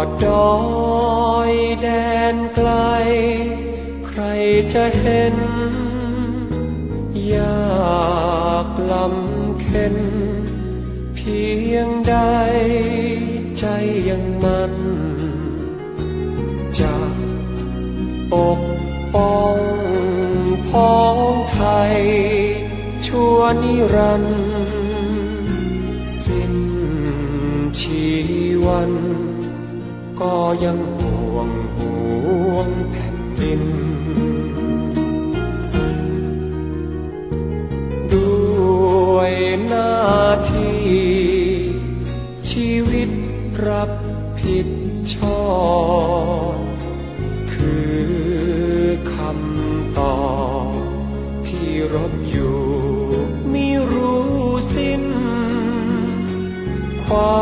อดดอยแดนไกล ใครจะเห็น ยากลำเค็น เพียงใดใจยังมันจะอกป้องพ้องไทย ชั่วนิรันสิ้นชีวัน ก็ยังห่วงห่วงแผ่นดิน ด้วยหน้าที่ ชีวิตรับผิดชอบคือคำตอบที่รบอยู่ไม่รู้สิ้นควา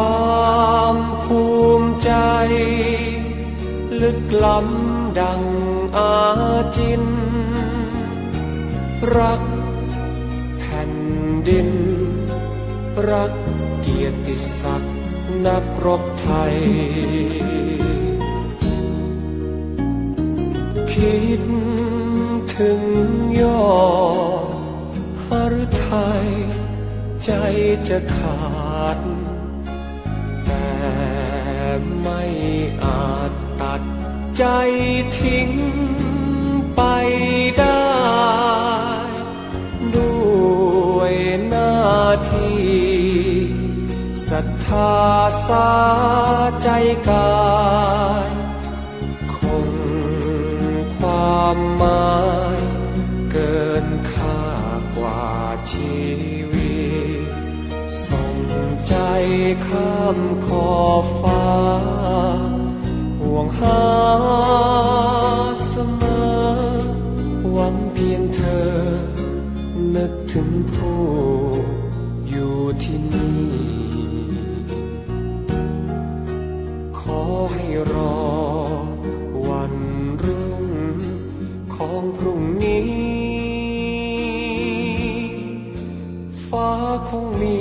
ม กล้ำดังอาจิน รักแผ่นดิน รักเกียรติศักดิ์นักรบไทย คิดถึงยอดหฤทัยใจจะขาด แต่ไม่อาจ ใจทิ้งไปได้ด้วยหน้าที่ศรัทธาสาใจกายคงความหมายเกินค่ากว่าชีวิตส่งใจข้ามขอบฟ้าห่วงหา นึกถึงผู้อยู่ที่นี่ ขอให้รอวันรุ่งของพรุ่งนี้ ฟ้าคงมี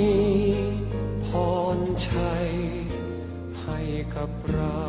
พรชัยให้กับเรา